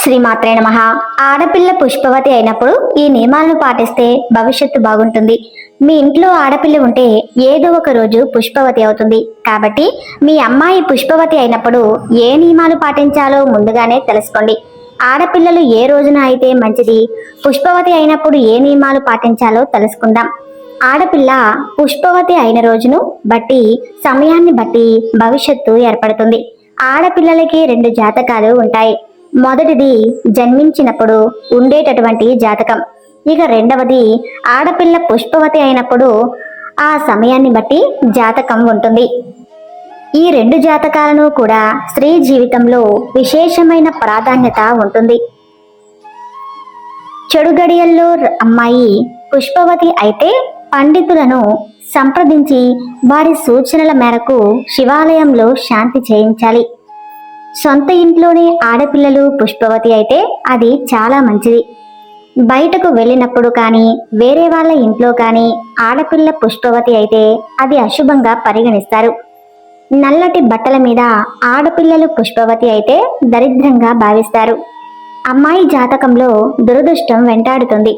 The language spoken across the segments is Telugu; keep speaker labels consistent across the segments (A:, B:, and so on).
A: శ్రీమాత్రే నమ. ఆడపిల్ల పుష్పవతి అయినప్పుడు ఈ నియమాలను పాటిస్తే భవిష్యత్తు బాగుంటుంది. మీ ఇంట్లో ఆడపిల్ల ఉంటే ఏదో ఒక రోజు పుష్పవతి అవుతుంది. కాబట్టి మీ అమ్మాయి పుష్పవతి అయినప్పుడు ఏ నియమాలు పాటించాలో ముందుగానే తెలుసుకోండి. ఆడపిల్లలు ఏ రోజున అయితే మంచిది పుష్పవతి అయినప్పుడు ఏ నియమాలు పాటించాలో తెలుసుకుందాం. ఆడపిల్ల పుష్పవతి అయిన రోజును బట్టి సమయాన్ని బట్టి భవిష్యత్తు ఏర్పడుతుంది. ఆడపిల్లలకి రెండు జాతకాలు ఉంటాయి. మొదటిది జన్మించినప్పుడు ఉండేటటువంటి జాతకం. ఇక రెండవది ఆడపిల్ల పుష్పవతి అయినప్పుడు ఆ సమయాన్ని బట్టి జాతకం ఉంటుంది. ఈ రెండు జాతకాలను కూడా స్త్రీ జీవితంలో విశేషమైన ప్రాధాన్యత ఉంటుంది. చెడు గడియల్లో అమ్మాయి పుష్పవతి అయితే పండితులను సంప్రదించి వారి సూచనల మేరకు శివాలయంలో శాంతి చేయించాలి. సొంత ఇంట్లోనే ఆడపిల్లలు పుష్పవతి అయితే అది చాలా మంచిది. బయటకు వెళ్ళినప్పుడు కానీ వేరే వాళ్ళ ఇంట్లో కానీ ఆడపిల్ల పుష్పవతి అయితే అది అశుభంగా పరిగణిస్తారు. నల్లటి బట్టల మీద ఆడపిల్లలు పుష్పవతి అయితే దరిద్రంగా భావిస్తారు. అమ్మాయి జాతకంలో దురదృష్టం వెంటాడుతుంది.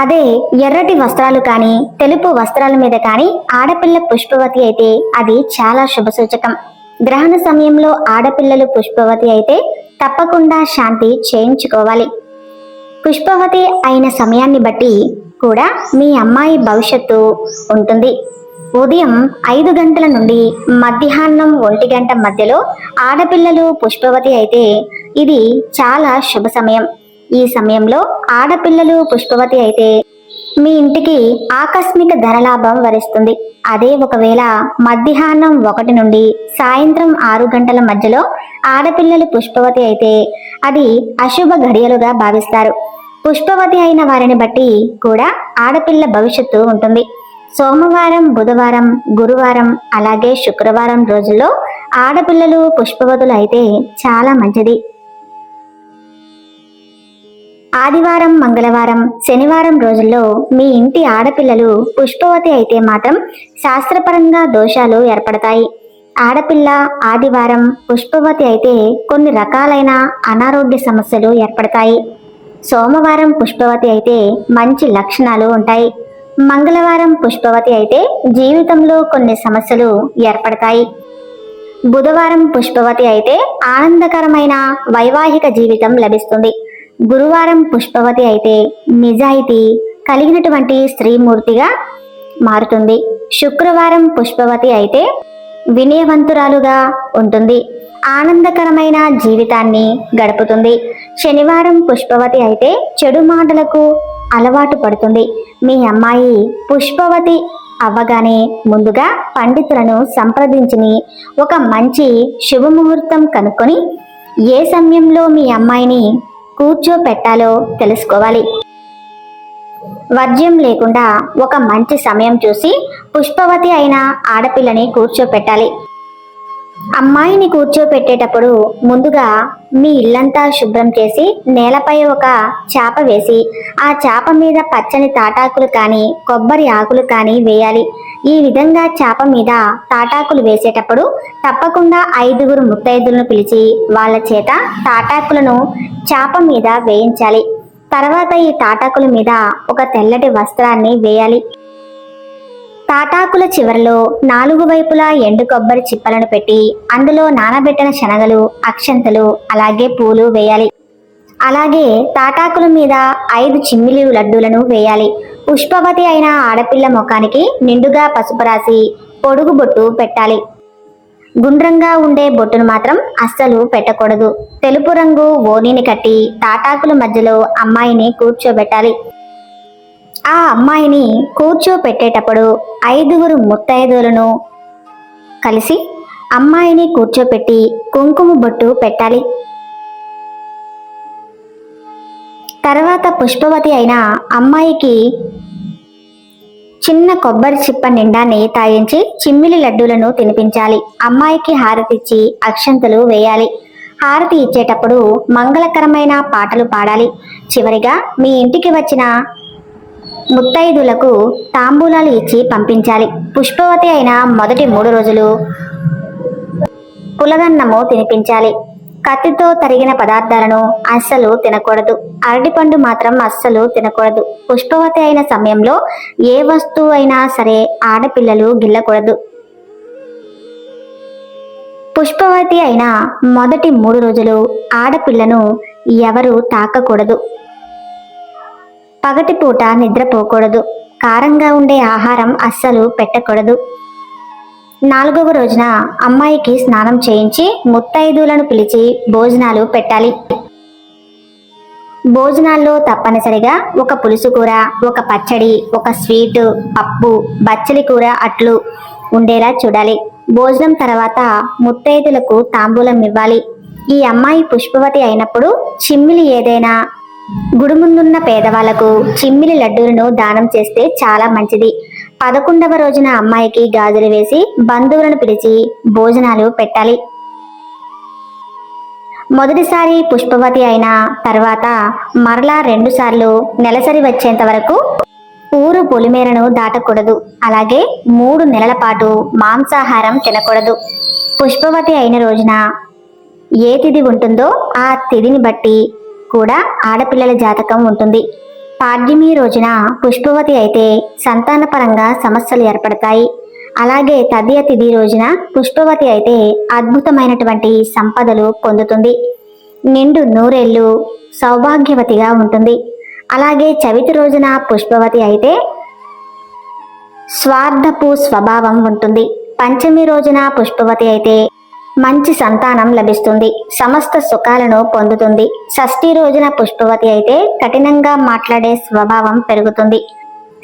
A: అదే ఎర్రటి వస్త్రాలు కానీ తెలుపు వస్త్రాల మీద కానీ ఆడపిల్ల పుష్పవతి అయితే అది చాలా శుభసూచకం. గ్రహణ సమయంలో ఆడపిల్లలు పుష్పవతి అయితే తప్పకుండా శాంతి చేయించుకోవాలి. పుష్పవతి అయిన సమయాన్ని బట్టి కూడా మీ అమ్మాయి భవిష్యత్తు ఉంటుంది. ఉదయం ఐదు గంటల నుండి మధ్యాహ్నం ఒంటి గంట మధ్యలో ఆడపిల్లలు పుష్పవతి అయితే ఇది చాలా శుభ సమయం. ఈ సమయంలో ఆడపిల్లలు పుష్పవతి అయితే మీ ఇంటికి ఆకస్మిక ధనలాభం వరిస్తుంది. అదే ఒకవేళ మధ్యాహ్నం ఒకటి నుండి సాయంత్రం ఆరు గంటల మధ్యలో ఆడపిల్లలు పుష్పవతి అయితే అది అశుభ ఘడియలుగా భావిస్తారు. పుష్పవతి అయిన వారిని బట్టి కూడా ఆడపిల్ల భవిష్యత్తు ఉంటుంది. సోమవారం బుధవారం గురువారం అలాగే శుక్రవారం రోజుల్లో ఆడపిల్లలు పుష్పవతులు అయితే చాలా మంచిది. ఆదివారం మంగళవారం శనివారం రోజుల్లో మీ ఇంటి ఆడపిల్లలు పుష్పవతి అయితే మాత్రం శాస్త్రపరంగా దోషాలు ఏర్పడతాయి. ఆడపిల్ల ఆదివారం పుష్పవతి అయితే కొన్ని రకాలైన అనారోగ్య సమస్యలు ఏర్పడతాయి. సోమవారం పుష్పవతి అయితే మంచి లక్షణాలు ఉంటాయి. మంగళవారం పుష్పవతి అయితే జీవితంలో కొన్ని సమస్యలు ఏర్పడతాయి. బుధవారం పుష్పవతి అయితే ఆనందకరమైన వైవాహిక జీవితం లభిస్తుంది. గురువారం పుష్పవతి అయితే నిజాయితీ కలిగినటువంటి స్త్రీమూర్తిగా మారుతుంది. శుక్రవారం పుష్పవతి అయితే వినయవంతురాలుగా ఉంటుంది. ఆనందకరమైన జీవితాన్ని గడుపుతుంది. శనివారం పుష్పవతి అయితే చెడు మాటలకు అలవాటు పడుతుంది. మీ అమ్మాయి పుష్పవతి అవ్వగానే ముందుగా పండితులను సంప్రదించి ఒక మంచి శుభముహూర్తం కనుక్కొని ఏ సమయంలో మీ అమ్మాయిని కూర్చోపెట్టాలో తెలుసుకోవాలి. వర్జ్యం లేకుండా ఒక మంచి సమయం చూసి పుష్పవతి అయిన ఆడపిల్లని కూర్చోపెట్టాలి. అమ్మాయిని కూర్చోపెట్టేటప్పుడు ముందుగా మీ ఇల్లంతా శుభ్రం చేసి నేలపై ఒక చాప వేసి ఆ చాప మీద పచ్చని తాటాకులు కానీ కొబ్బరి ఆకులు కానీ వేయాలి. ఈ విధంగా చాప మీద తాటాకులు వేసేటప్పుడు తప్పకుండా ఐదుగురు ముత్తైదులను పిలిచి వాళ్ళ చేత తాటాకులను చాప మీద వేయించాలి. తర్వాత ఈ తాటాకుల మీద ఒక తెల్లటి వస్త్రాన్ని వేయాలి. తాటాకుల చివరలో నాలుగు వైపులా ఎండు కొబ్బరి చిప్పలను పెట్టి అందులో నానబెట్టిన శనగలు అక్షంతలు అలాగే పూలు వేయాలి. అలాగే తాటాకుల మీద ఐదు చిమ్మిలి లడ్డూలను వేయాలి. పుష్పవతి అయిన ఆడపిల్ల ముఖానికి నిండుగా పసుపు రాసి పొడుగు బొట్టు పెట్టాలి. గుండ్రంగా ఉండే బొట్టును మాత్రం అస్సలు పెట్టకూడదు. తెలుపు రంగు ఓనిని కట్టి తాటాకుల మధ్యలో అమ్మాయిని కూర్చోబెట్టాలి. ఆ అమ్మాయిని కూర్చోపెట్టేటప్పుడు ఐదుగురు ముత్తైదులను కలిసి అమ్మాయిని కూర్చోపెట్టి కుంకుమ బొట్టు పెట్టాలి. తర్వాత పుష్పవతి అయిన అమ్మాయికి చిన్న కొబ్బరి చిప్ప నిండా నెయ్యి తాగించి చిమ్మిలి లడ్డూలను తినిపించాలి. అమ్మాయికి హారతిచ్చి అక్షంతలు వేయాలి. హారతి ఇచ్చేటప్పుడు మంగళకరమైన పాటలు పాడాలి. చివరిగా మీ ఇంటికి వచ్చిన ముత్తైదులకు తాంబూలాలు ఇచ్చి పంపించాలి. పుష్పవతి అయిన మొదటి మూడు రోజులు పులగన్నము తినిపించాలి. కత్తితో తరిగిన పదార్థాలను అస్సలు తినకూడదు. అరటిపండు మాత్రం అస్సలు తినకూడదు. పుష్పవతి అయిన సమయంలో ఏ వస్తువు అయినా సరే ఆడపిల్లలు గిల్లకూడదు. పుష్పవతి అయిన మొదటి మూడు రోజులు ఆడపిల్లను ఎవరు తాకకూడదు. పగటిపూట నిద్రపోకూడదు. కారంగా ఉండే ఆహారం అస్సలు పెట్టకూడదు. నాలుగవ రోజున అమ్మాయికి స్నానం చేయించి ముత్తైదులను పిలిచి భోజనాలు పెట్టాలి. భోజనాల్లో తప్పనిసరిగా ఒక పులుసు కూర ఒక పచ్చడి ఒక స్వీట్ పప్పు బచ్చలి కూర అట్లు ఉండేలా చూడాలి. భోజనం తర్వాత ముత్తైదులకు తాంబూలం ఇవ్వాలి. ఈ అమ్మాయి పుష్పవతి అయినప్పుడు చిమ్మిలి ఏదైనా గుడి ముందున్న పేదవాళ్ళకు చిమ్మిలి లడ్డూలను దానం చేస్తే చాలా మంచిది. పదకొండవ రోజున అమ్మాయికి గాజులు వేసి బంధువులను పిలిచి భోజనాలు పెట్టాలి. మొదటిసారి పుష్పవతి అయిన తర్వాత మరలా రెండుసార్లు నెలసరి వచ్చేంత వరకు ఊరు పొలిమేరను దాటకూడదు. అలాగే మూడు నెలల పాటు మాంసాహారం తినకూడదు. పుష్పవతి అయిన రోజున ఏ తిథి ఉంటుందో ఆ తిథిని బట్టి కూడా ఆడపిల్లల జాతకం ఉంటుంది. పాడ్యమి రోజున పుష్పవతి అయితే సంతానపరంగా సమస్యలు ఏర్పడతాయి. అలాగే తదియ తిథి రోజున పుష్పవతి అయితే అద్భుతమైనటువంటి సంపదలు పొందుతుంది. నిండు నూరేళ్ళు సౌభాగ్యవతిగా ఉంటుంది. అలాగే చవితి రోజున పుష్పవతి అయితే స్వార్థపు స్వభావం ఉంటుంది. పంచమి రోజున పుష్పవతి అయితే మంచి సంతానం లభిస్తుంది. సమస్త సుఖాలను పొందుతుంది. షష్ఠి రోజున పుష్పవతి అయితే కఠినంగా మాట్లాడే స్వభావం పెరుగుతుంది.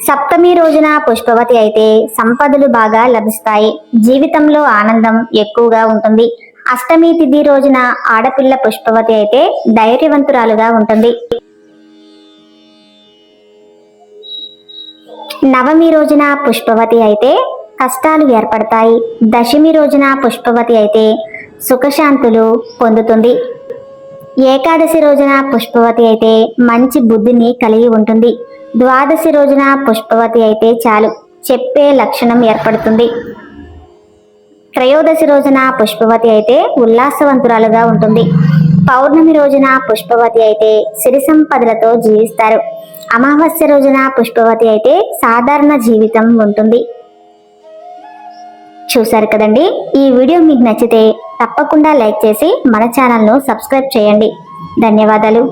A: సప్తమి రోజున పుష్పవతి అయితే సంపదలు బాగా లభిస్తాయి. జీవితంలో ఆనందం ఎక్కువగా ఉంటుంది. అష్టమి తిథి రోజున ఆడపిల్ల పుష్పవతి అయితే ధైర్యవంతురాలుగా ఉంటుంది. నవమి రోజున పుష్పవతి అయితే కష్టాలు ఏర్పడతాయి. దశమి రోజున పుష్పవతి అయితే సుఖశాంతులు పొందుతుంది. ఏకాదశి రోజున పుష్పవతి అయితే మంచి బుద్ధిని కలిగి ఉంటుంది. ద్వాదశి రోజున పుష్పవతి అయితే చాలు. చెప్పే లక్షణం ఏర్పడుతుంది. త్రయోదశి రోజున పుష్పవతి అయితే ఉల్లాసవంతురాలుగా ఉంటుంది. పౌర్ణమి రోజున పుష్పవతి అయితే సిరి సంపదలతో జీవిస్తారు. అమావాస్య రోజున పుష్పవతి అయితే సాధారణ జీవితం ఉంటుంది. చూశారు కదండి? ఈ వీడియో మీకు నచ్చితే తప్పకుండా లైక్ చేసి మన ఛానల్ను సబ్స్క్రైబ్ చేయండి. ధన్యవాదాలు.